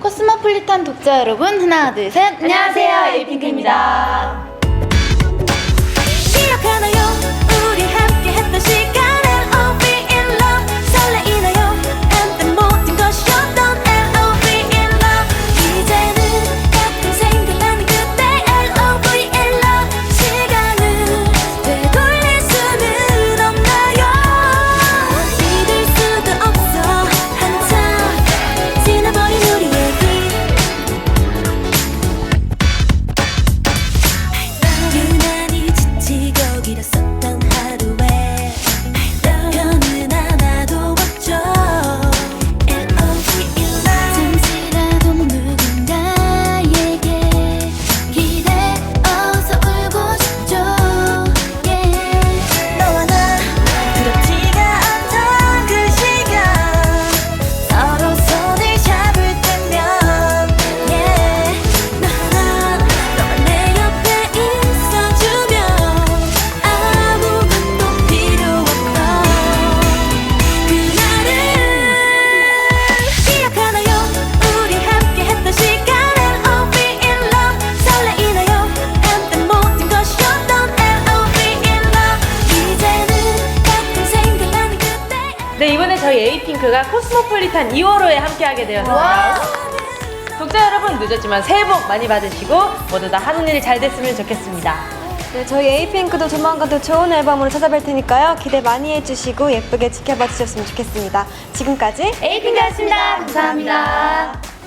코스모폴리탄 독자 여러분 하나 둘 셋 안녕하세요 에이핑크입니다. 저희 에이핑크가 코스모폴리탄 2월호에 함께하게 되었습니다. 독자 여러분 늦었지만 새해 복 많이 받으시고 모두 다 하는 일 잘 됐으면 좋겠습니다. 네, 저희 에이핑크도 조만간 또 좋은 앨범으로 찾아뵐 테니까요. 기대 많이 해주시고 예쁘게 지켜봐 주셨으면 좋겠습니다. 지금까지 에이핑크였습니다. 감사합니다.